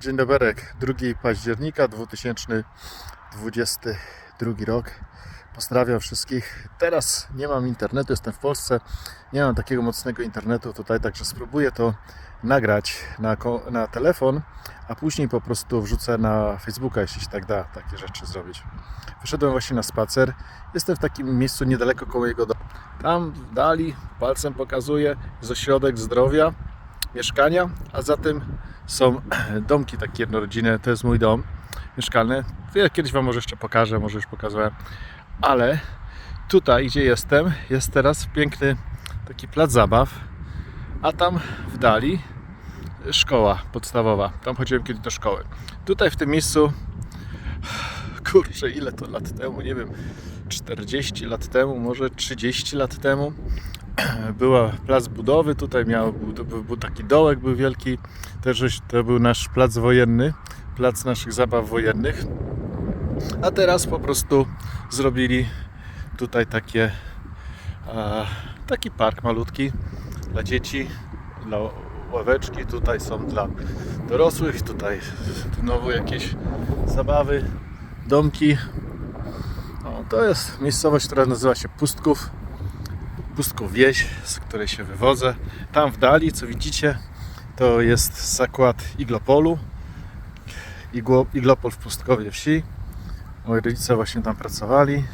Dzień dobry, 2 października 2022 rok. Pozdrawiam wszystkich. Teraz nie mam internetu, jestem w Polsce. Nie mam takiego mocnego internetu tutaj, także spróbuję to nagrać na, na telefon, a później po prostu wrzucę na Facebooka, jeśli się tak da, takie rzeczy zrobić. Wyszedłem właśnie na spacer. Jestem w takim miejscu niedaleko koło jego domu. Tam w dali palcem pokazuję jest ośrodek zdrowia, mieszkania, a za tym są domki takie jednorodzinne. To jest mój dom mieszkalny. Ja kiedyś Wam może jeszcze pokażę, może już pokazałem. Ale tutaj, gdzie jestem, jest teraz piękny taki plac zabaw, a tam w dali szkoła podstawowa. Tam chodziłem kiedyś do szkoły. Tutaj w tym miejscu, kurczę, ile to lat temu, nie wiem, 40 lat temu, może 30 lat temu, była plac budowy, tutaj miał, był, był, taki dołek, był wielki, też to był nasz plac wojenny, plac naszych zabaw wojennych. A teraz po prostu zrobili tutaj takie, e, taki park malutki dla dzieci, dla ławeczki, tutaj są dla dorosłych, tutaj znowu jakieś zabawy, domki. To jest miejscowość, która nazywa się Pustków. Pustków Wieś, z której się wywodzę. Tam w dali, co widzicie, to jest zakład Iglopolu. Igło, Iglopol w Pustkowie Wsi. Moi rodzice właśnie tam pracowali,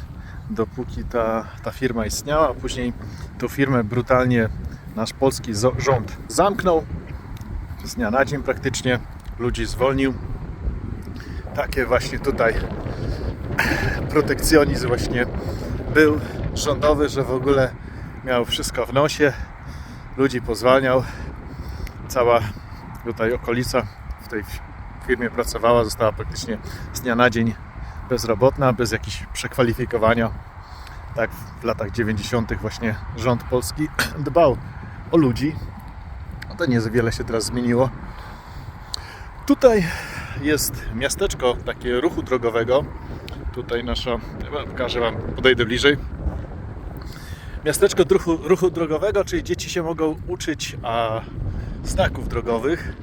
dopóki ta, ta firma istniała. Później tą firmę brutalnie nasz polski rząd zamknął. Z dnia na dzień praktycznie ludzi zwolnił. Takie właśnie tutaj protekcjonizm właśnie był rządowy, że w ogóle miał wszystko w nosie, ludzi pozwalniał. Cała tutaj okolica w tej firmie pracowała, została praktycznie z dnia na dzień bezrobotna, bez jakichś przekwalifikowania. Tak w latach 90. właśnie rząd polski dbał o ludzi. No to nie wiele się teraz zmieniło. Tutaj jest miasteczko takie ruchu drogowego. Tutaj nasza, pokażę Wam, podejdę bliżej miasteczko ruchu, ruchu drogowego, czyli dzieci się mogą uczyć a, znaków drogowych.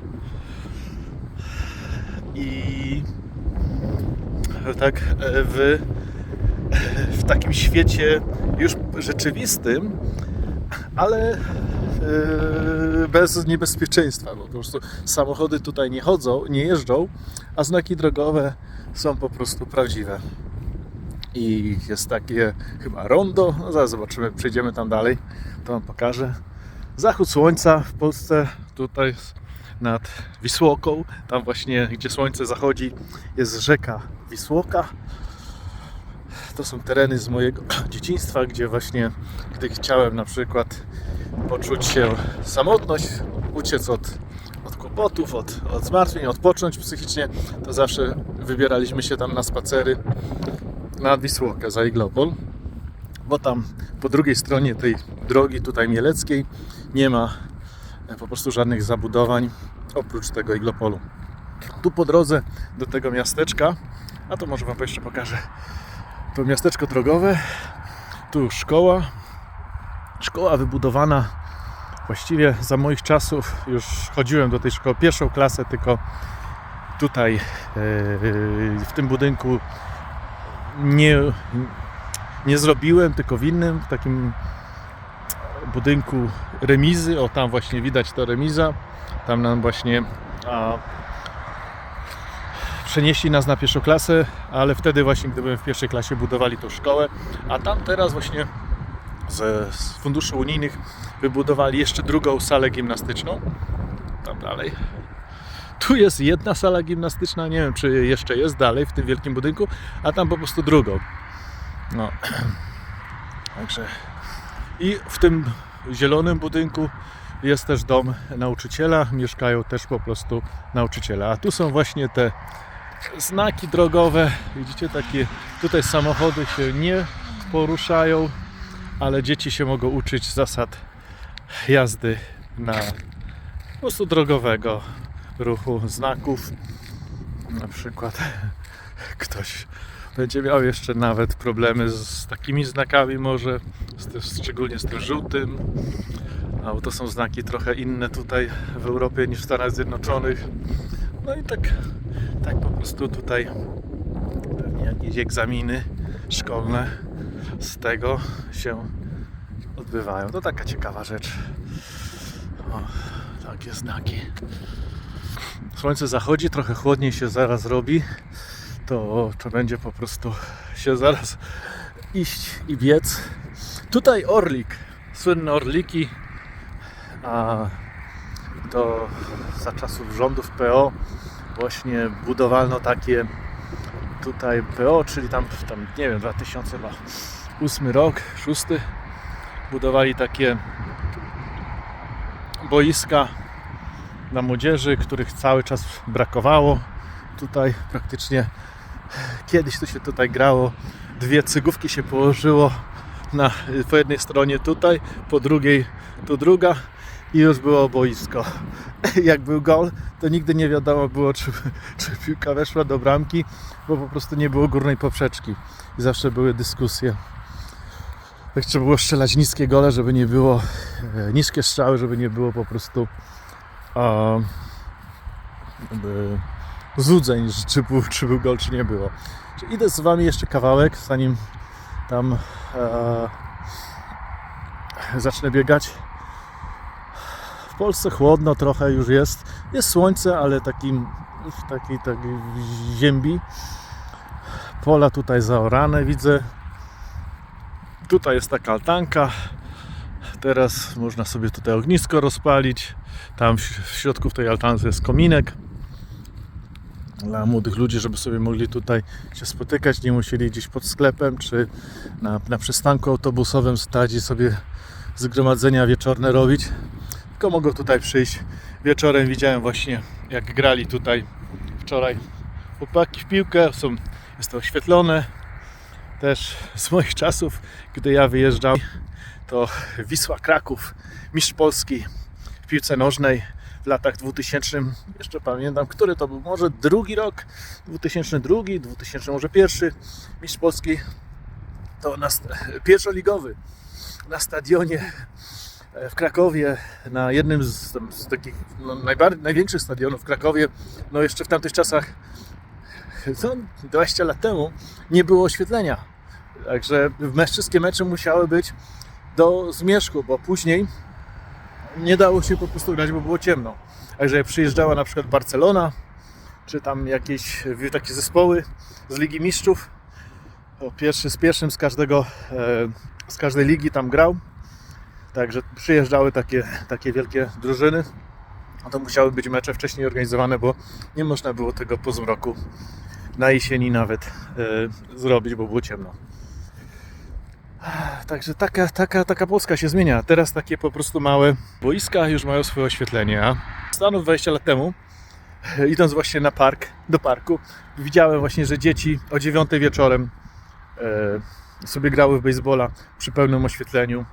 I tak e, w, w takim świecie już rzeczywistym, ale e, bez niebezpieczeństwa, bo po prostu samochody tutaj nie chodzą, nie jeżdżą, a znaki drogowe są po prostu prawdziwe i jest takie chyba rondo. No zaraz zobaczymy, przejdziemy tam dalej, to Wam pokażę. Zachód słońca w Polsce tutaj nad Wisłoką, tam właśnie gdzie słońce zachodzi jest rzeka Wisłoka. To są tereny z mojego dzieciństwa, gdzie właśnie gdy chciałem na przykład poczuć się samotność, uciec od, od kłopotów, od, od zmartwień, odpocząć psychicznie, to zawsze wybieraliśmy się tam na spacery na Wisłokę za Iglopol, bo tam po drugiej stronie tej drogi tutaj mieleckiej nie ma e, po prostu żadnych zabudowań oprócz tego Iglopolu. Tu po drodze do tego miasteczka, a to może Wam jeszcze pokażę, to miasteczko drogowe, tu szkoła, szkoła wybudowana właściwie za moich czasów, już chodziłem do tej szkoły, pierwszą klasę, tylko tutaj e, w tym budynku nie, nie zrobiłem, tylko w innym, w takim budynku remizy. O, tam właśnie widać to remiza. Tam nam właśnie a, przenieśli nas na pierwszą klasę, ale wtedy właśnie, gdy byłem w pierwszej klasie, budowali tą szkołę. A tam teraz właśnie z, z funduszy unijnych wybudowali jeszcze drugą salę gimnastyczną. Tam dalej. Tu jest jedna sala gimnastyczna, nie wiem czy jeszcze jest dalej w tym wielkim budynku, a tam po prostu drugą. No. Także i w tym zielonym budynku jest też dom nauczyciela, mieszkają też po prostu nauczyciele. A tu są właśnie te znaki drogowe. Widzicie takie tutaj samochody się nie poruszają, ale dzieci się mogą uczyć zasad jazdy na po prostu drogowego ruchu znaków. Na przykład ktoś będzie miał jeszcze nawet problemy z, takimi znakami może, szczególnie z tym żółtym. Bo to są znaki trochę inne tutaj w Europie niż w Stanach Zjednoczonych. No i tak, tak po prostu tutaj pewnie jakieś egzaminy szkolne z tego się odbywają. To taka ciekawa rzecz. O, takie znaki. Słońce zachodzi, trochę chłodniej się zaraz robi. To, to będzie po prostu się zaraz iść i biec. Tutaj Orlik, słynne Orliki, a to za czasów rządów PO właśnie budowano takie tutaj PO, czyli tam, tam nie wiem, 2008 rok, 6 budowali takie boiska dla młodzieży, których cały czas brakowało. Tutaj praktycznie kiedyś to się tutaj grało. Dwie cygówki się położyło na, po jednej stronie tutaj, po drugiej tu druga i już było boisko. Jak był gol, to nigdy nie wiadomo było, czy, czy piłka weszła do bramki, bo po prostu nie było górnej poprzeczki. I zawsze były dyskusje. Tak trzeba było strzelać niskie gole, żeby nie było e, niskie strzały, żeby nie było po prostu a, jakby złudzeń, czy był, czy był gol, czy nie było. Idę z Wami jeszcze kawałek, zanim tam e, zacznę biegać. W Polsce chłodno trochę już jest. Jest słońce, ale taki, już taki, taki ziębi. Pola tutaj zaorane widzę. Tutaj jest taka altanka. Teraz można sobie tutaj ognisko rozpalić. Tam w środku w tej altance jest kominek dla młodych ludzi, żeby sobie mogli tutaj się spotykać, nie musieli gdzieś pod sklepem czy na, na przystanku autobusowym stać i sobie zgromadzenia wieczorne robić. Tylko mogą tutaj przyjść. Wieczorem widziałem właśnie jak grali tutaj wczoraj chłopaki w piłkę. Są, jest to oświetlone. Też z moich czasów, gdy ja wyjeżdżałem, to Wisła Kraków, mistrz Polski piłce nożnej w latach 2000, jeszcze pamiętam, który to był, może drugi rok, 2002, 2000 może pierwszy, mistrz Polski to na, pierwszoligowy na stadionie e, w Krakowie, na jednym z, z takich no, największych stadionów w Krakowie, no jeszcze w tamtych czasach, no, 20 lat temu, nie było oświetlenia. Także wszystkie mecze musiały być do zmierzchu, bo później nie dało się po prostu grać, bo było ciemno. Także jak przyjeżdżała na przykład Barcelona, czy tam jakieś takie zespoły z Ligi Mistrzów, pierwszy z pierwszym z każdego, e, z każdej ligi tam grał. Także przyjeżdżały takie, takie wielkie drużyny. No To musiały być mecze wcześniej organizowane, bo nie można było tego po zmroku na jesieni nawet e, zrobić, bo było ciemno. Także taka, taka, taka Polska się zmienia. Teraz takie po prostu małe boiska już mają swoje oświetlenie. A Stanów 20 lat temu, e, idąc właśnie na park, do parku, widziałem właśnie, że dzieci o 9 wieczorem e, sobie grały w baseballa przy pełnym oświetleniu.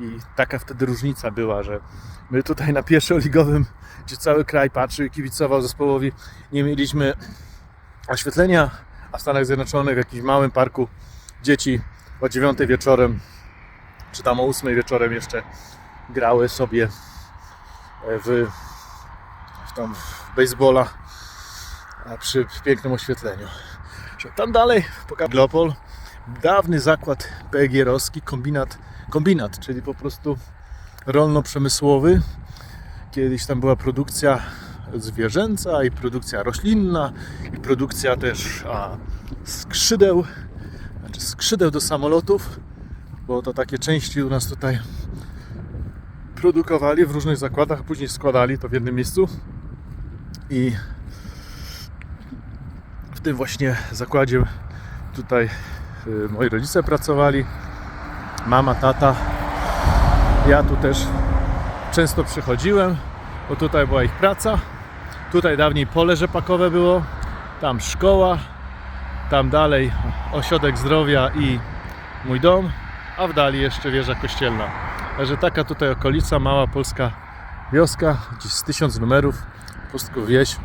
I taka wtedy różnica była, że my tutaj na pierwszoligowym, gdzie cały kraj patrzył i kibicował zespołowi, nie mieliśmy oświetlenia, a w Stanach Zjednoczonych w jakimś małym parku dzieci o 9 wieczorem, czy tam o 8 wieczorem jeszcze grały sobie w, w tam w baseballa przy pięknym oświetleniu. Tam dalej pokażę Glopol, dawny zakład PGR-owski, kombinat, kombinat, czyli po prostu rolno-przemysłowy. Kiedyś tam była produkcja zwierzęca i produkcja roślinna i produkcja też a, skrzydeł znaczy skrzydeł do samolotów, bo to takie części u nas tutaj produkowali w różnych zakładach, a później składali to w jednym miejscu. I w tym właśnie zakładzie tutaj y, moi rodzice pracowali, mama, tata. Ja tu też często przychodziłem, bo tutaj była ich praca. Tutaj dawniej pole rzepakowe było, tam szkoła, tam dalej ośrodek zdrowia i mój dom, a w dali jeszcze wieża kościelna. Także taka tutaj okolica, mała polska wioska, gdzieś z tysiąc numerów, po wieś.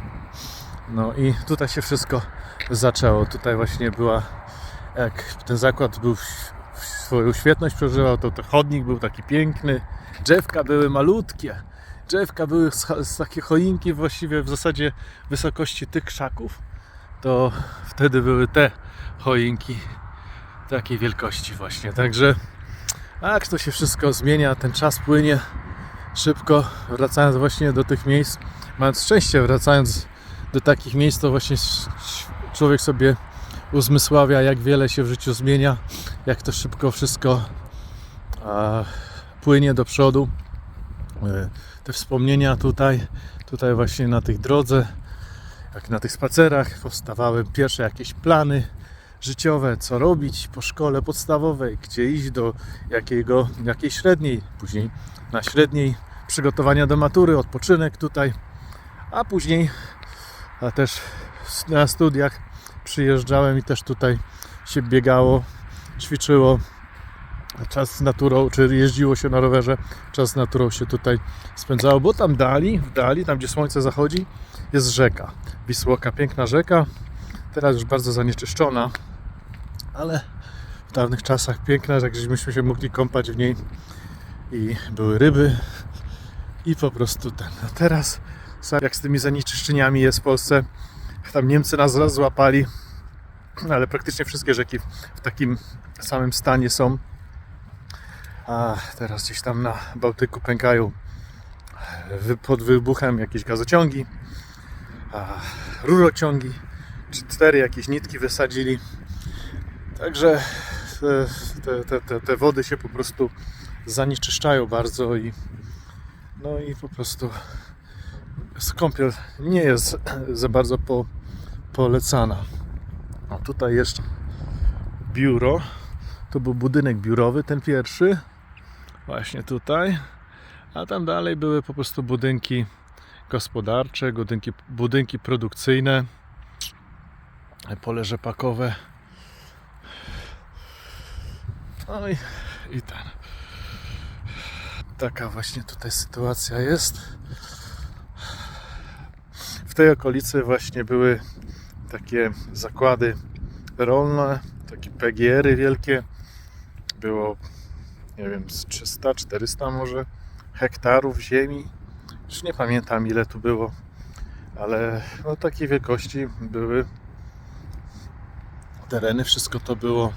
No i tutaj się wszystko zaczęło. Tutaj właśnie była, jak ten zakład był swoją świetność przeżywał, to, to chodnik był taki piękny, drzewka były malutkie. drzewka były z, z takie choinki właściwie w zasadzie wysokości tych krzaków, to wtedy były te choinki takiej wielkości właśnie. Także jak to się wszystko zmienia, ten czas płynie szybko, wracając właśnie do tych miejsc, mając szczęście, wracając do takich miejsc, to właśnie człowiek sobie uzmysławia, jak wiele się w życiu zmienia, jak to szybko wszystko a, płynie do przodu. E, Te wspomnienia tutaj, tutaj właśnie na tych drodze, jak na tych spacerach powstawały pierwsze jakieś plany życiowe, co robić po szkole podstawowej, gdzie iść do jakiego, jakiej średniej, później na średniej przygotowania do matury, odpoczynek tutaj, a później a też na studiach przyjeżdżałem i też tutaj się biegało, ćwiczyło, czas z naturą, czy jeździło się na rowerze, czas z naturą się tutaj spędzało, bo tam dali, w dali, tam gdzie słońce zachodzi, jest rzeka. Wisłoka, piękna rzeka, teraz już bardzo zanieczyszczona, ale w dawnych czasach piękna, że żeśmy się mogli kąpać w niej i były ryby i po prostu ten. A teraz sam jak z tymi zanieczyszczeniami jest w Polsce, tam Niemcy nas raz złapali, ale praktycznie wszystkie rzeki w takim samym stanie są. A teraz gdzieś tam na Bałtyku pękają pod wybuchem jakieś gazociągi, rurociągi, czy cztery jakieś nitki wysadzili. Także te, te, te, te wody się po prostu zanieczyszczają bardzo i no i po prostu skąpiel nie jest za bardzo po, polecana. O, tutaj jeszcze biuro. To był budynek biurowy, ten pierwszy. Właśnie tutaj. A tam dalej były po prostu budynki gospodarcze, budynki, budynki produkcyjne, pole rzepakowe. No i, i ten. Taka właśnie tutaj sytuacja jest. W tej okolicy właśnie były takie zakłady rolne, takie PGR-y wielkie. Było, nie wiem, z 300, 400 może hektarów ziemi. Już nie pamiętam ile tu było, ale no takiej wielkości były tereny, wszystko to było.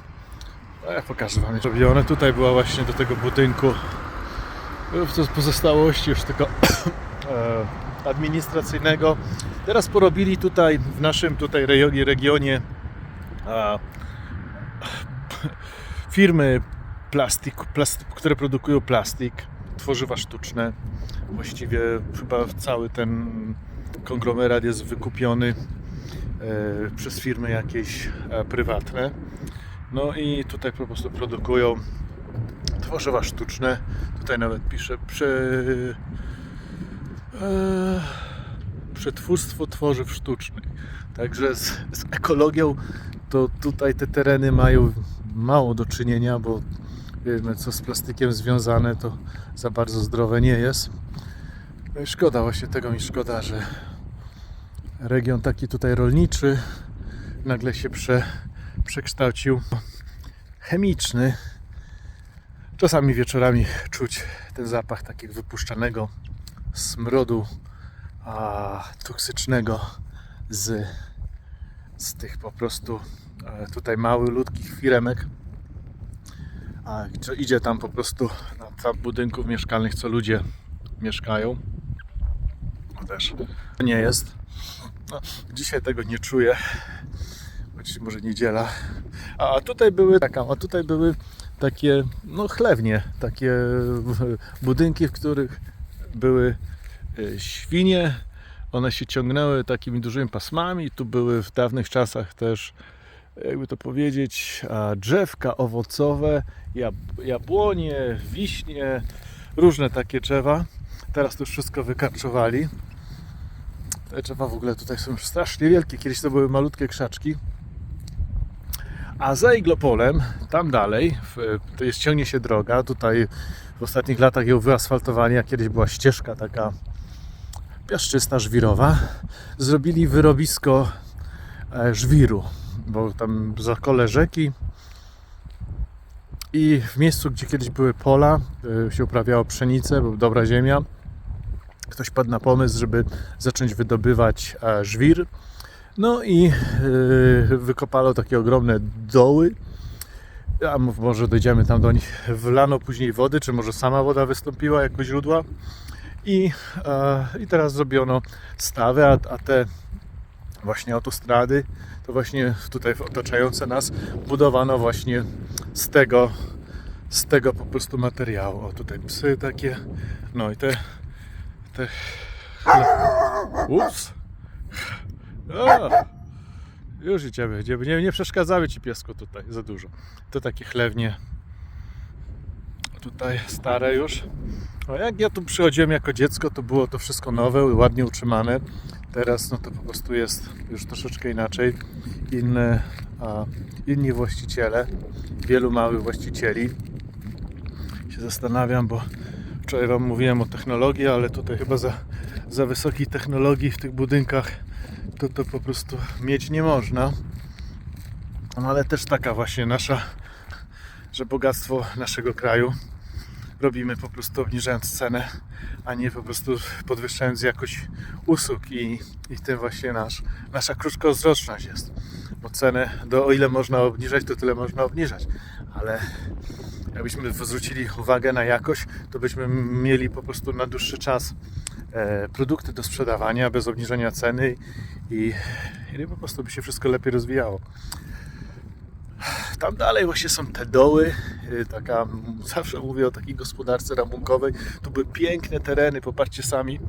No ja pokażę Wam robione. Tutaj była właśnie do tego budynku to z pozostałości już tego e, administracyjnego. Teraz porobili tutaj w naszym tutaj regionie a, firmy plastik, plastik, które produkują plastik, tworzywa sztuczne. Właściwie chyba cały ten konglomerat jest wykupiony e, przez firmy jakieś e, prywatne. No i tutaj po prostu produkują tworzywa sztuczne. Tutaj nawet pisze prze, e, przetwórstwo tworzyw sztucznych. Także z, z ekologią to tutaj te tereny mają mało do czynienia, bo wiemy co z plastykiem związane to za bardzo zdrowe nie jest. Szkoda właśnie tego mi szkoda, że region taki tutaj rolniczy nagle się prze, przekształcił chemiczny. Czasami wieczorami czuć ten zapach takiego wypuszczanego smrodu a, toksycznego z, z tych po prostu e, tutaj małych, ludzkich firemek. A gdzie idzie tam po prostu na tam budynków mieszkalnych, co ludzie mieszkają. Też nie jest. No, dzisiaj tego nie czuję. Dzisiaj może niedziela. A, a tutaj były taka, a tutaj były takie no chlewnie, takie budynki, w których były e, świnie. One się ciągnęły takimi dużymi pasmami. Tu były w dawnych czasach też, jakby to powiedzieć, drzewka owocowe, jab- jabłonie, wiśnie, różne takie drzewa. Teraz to już wszystko wykarczowali. Te drzewa w ogóle tutaj są już strasznie wielkie. Kiedyś to były malutkie krzaczki. A za Iglopolem, tam dalej, w, to jest ciągnie się droga. Tutaj w ostatnich latach ją wyasfaltowali, a kiedyś była ścieżka taka piaszczysta, żwirowa. Zrobili wyrobisko e, żwiru, bo tam za kole rzeki i w miejscu, gdzie kiedyś były pola, e, się uprawiało pszenicę, była dobra ziemia. ktoś padł na pomysł, żeby zacząć wydobywać e, żwir. No i e, wykopano takie ogromne doły. A może dojdziemy tam do nich. Wlano później wody, czy może sama woda wystąpiła jako źródła. I, e, i teraz zrobiono stawy, a, a te właśnie autostrady, to właśnie tutaj otaczające nas budowano właśnie z tego, z tego po prostu materiału. O tutaj psy takie, no i te, te, ups, już idziemy, idziemy. Nie, nie przeszkadzamy Ci piesku tutaj za dużo. To takie chlewnie, tutaj stare już. No jak ja tu przychodziłem jako dziecko, to było to wszystko nowe, ładnie utrzymane. Teraz no to po prostu jest już troszeczkę inaczej. Inne, a, inni właściciele, wielu małych właścicieli. Się zastanawiam, bo wczoraj Wam mówiłem o technologii, ale tutaj chyba za, za wysokiej technologii w tych budynkach to, to po prostu mieć nie można. No ale też taka właśnie nasza, że bogactwo naszego kraju robimy po prostu obniżając cenę, a nie po prostu podwyższając jakość usług i, i tym właśnie nasz, nasza krótkowzroczność jest. Bo cenę, do, o ile można obniżać, to tyle można obniżać, ale jakbyśmy zwrócili uwagę na jakość, to byśmy mieli po prostu na dłuższy czas e, produkty do sprzedawania bez obniżenia ceny i, i po prostu by się wszystko lepiej rozwijało. Tam dalej właśnie są te doły, y, taka, zawsze mówię o takiej gospodarce rabunkowej. Tu były piękne tereny, popatrzcie sami,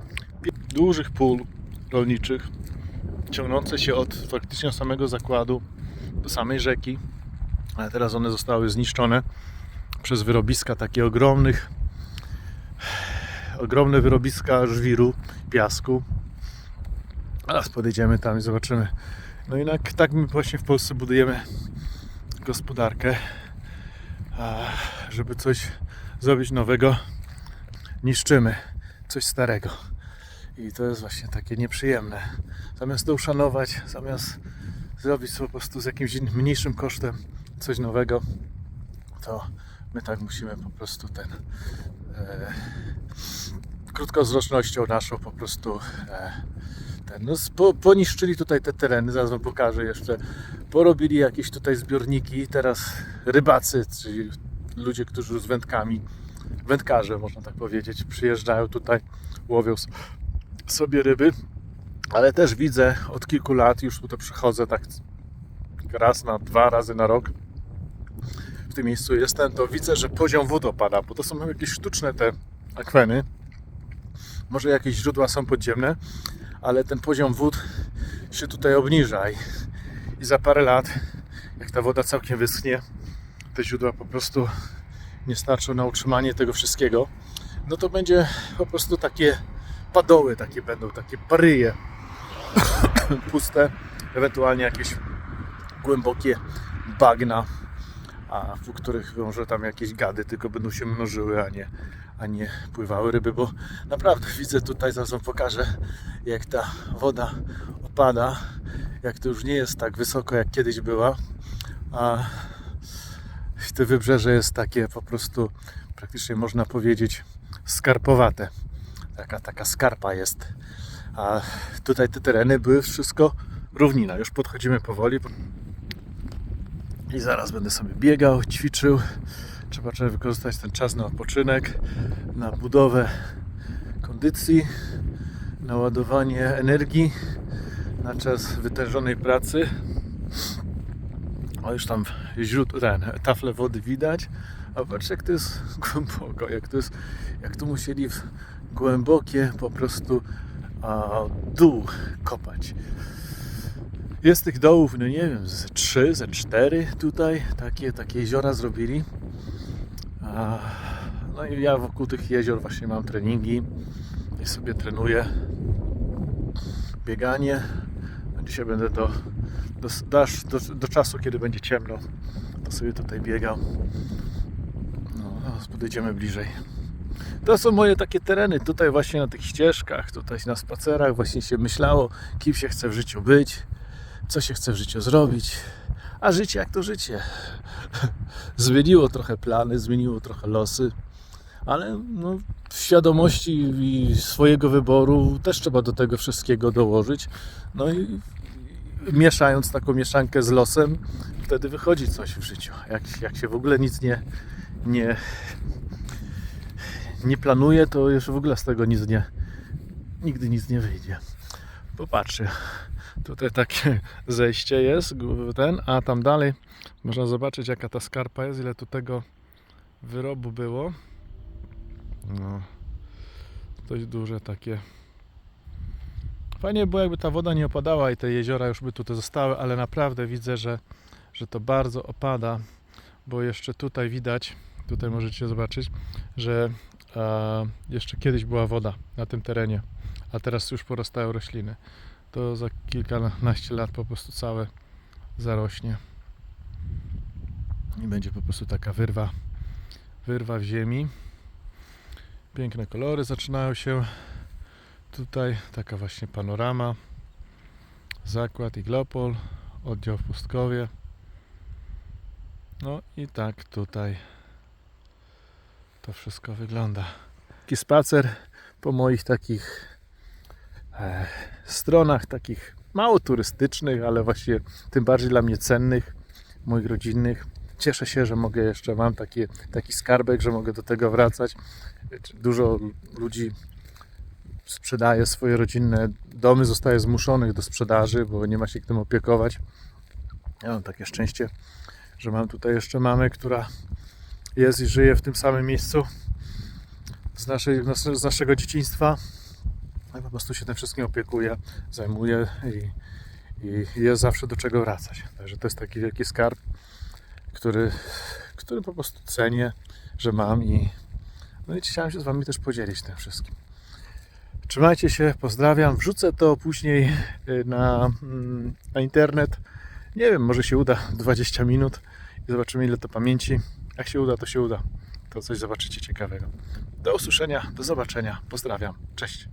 dużych pól rolniczych, ciągnące się od faktycznie samego zakładu do samej rzeki, ale teraz one zostały zniszczone przez wyrobiska takie ogromnych, ogromne wyrobiska żwiru, piasku. Teraz podejdziemy tam i zobaczymy. No i tak my właśnie w Polsce budujemy gospodarkę, żeby coś zrobić nowego, niszczymy coś starego. I to jest właśnie takie nieprzyjemne. Zamiast to uszanować, zamiast zrobić po prostu z jakimś mniejszym kosztem coś nowego, to my tak musimy po prostu ten e, krótkowzrocznością naszą po prostu e, ten, no, spo, poniszczyli tutaj te tereny, zaraz wam pokażę jeszcze. Porobili jakieś tutaj zbiorniki, teraz rybacy, czyli ludzie, którzy z wędkami, wędkarze można tak powiedzieć, przyjeżdżają tutaj, łowią sobie ryby, ale też widzę od kilku lat, już tutaj przychodzę tak raz na dwa razy na rok, w tym miejscu jestem, to widzę, że poziom wód opada, bo to są jakieś sztuczne te akweny, może jakieś źródła są podziemne, ale ten poziom wód się tutaj obniża i, i za parę lat, jak ta woda całkiem wyschnie, te źródła po prostu nie starczą na utrzymanie tego wszystkiego, no to będzie po prostu takie padoły, takie będą, takie paryje puste, ewentualnie jakieś głębokie bagna, a w których może tam jakieś gady tylko będą się mnożyły, a nie, a nie pływały ryby, bo naprawdę widzę tutaj, zaraz wam pokażę, jak ta woda opada, jak to już nie jest tak wysoko, jak kiedyś była, a te wybrzeże jest takie po prostu, praktycznie można powiedzieć, skarpowate. Taka, taka skarpa jest. A tutaj te tereny były wszystko równina. Już podchodzimy powoli. I zaraz będę sobie biegał, ćwiczył. Trzeba, trzeba wykorzystać ten czas na odpoczynek, na budowę kondycji, na ładowanie energii, na czas wytężonej pracy. O, już tam źródło, ten, tafle wody widać. A patrz jak to jest głęboko, jak to jest, jak tu musieli w głębokie po prostu a, dół kopać. Jest tych dołów, no nie wiem, ze trzy, ze cztery tutaj, takie, takie jeziora zrobili. No i ja wokół tych jezior właśnie mam treningi i sobie trenuję bieganie. No Dzisiaj będę do, do, do, do czasu, kiedy będzie ciemno, to sobie tutaj biegał. No, zaraz podejdziemy bliżej. To są moje takie tereny, tutaj właśnie na tych ścieżkach, tutaj na spacerach właśnie się myślało, kim się chce w życiu być, co się chce w życiu zrobić. A życie jak to życie. Zmieniło trochę plany, zmieniło trochę losy, ale no, w świadomości i swojego wyboru też trzeba do tego wszystkiego dołożyć. No i mieszając taką mieszankę z losem, wtedy wychodzi coś w życiu. Jak, jak się w ogóle nic nie, nie, nie planuje, to już w ogóle z tego nic nie, nigdy nic nie wyjdzie. Popatrzcie, tutaj takie zejście jest, ten, a tam dalej można zobaczyć jaka ta skarpa jest, ile tu tego wyrobu było. No, dość duże takie. Fajnie było jakby ta woda nie opadała i te jeziora już by tutaj zostały, ale naprawdę widzę, że, że to bardzo opada, bo jeszcze tutaj widać, tutaj możecie zobaczyć, że jeszcze kiedyś była woda na tym terenie, a teraz już porastają rośliny. To za kilkanaście lat po prostu całe zarośnie. I będzie po prostu taka wyrwa, wyrwa w ziemi. Piękne kolory zaczynają się. Tutaj taka właśnie panorama. Zakład Iglopol, oddział w Pustkowie. No i tak tutaj to wszystko wygląda. Taki spacer po moich takich stronach, takich mało turystycznych, ale właśnie tym bardziej dla mnie cennych, moich rodzinnych. Cieszę się, że mogę jeszcze, mam taki, taki skarbek, że mogę do tego wracać. Dużo ludzi sprzedaje swoje rodzinne domy, zostaje zmuszonych do sprzedaży, bo nie ma się tym opiekować. Ja mam takie szczęście, że mam tutaj jeszcze mamę, która jest i żyje w tym samym miejscu z, naszej, z naszego dzieciństwa. No po prostu się tym wszystkim opiekuje, zajmuje i, i jest zawsze do czego wracać. Także to jest taki wielki skarb, który, który po prostu cenię, że mam i, no i chciałem się z Wami też podzielić tym wszystkim. Trzymajcie się, pozdrawiam. Wrzucę to później y, na, mm, na internet. Nie wiem, może się uda 20 minut i zobaczymy ile to pamięci. Jak się uda, to się uda. To coś zobaczycie ciekawego. Do usłyszenia, do zobaczenia. Pozdrawiam. Cześć.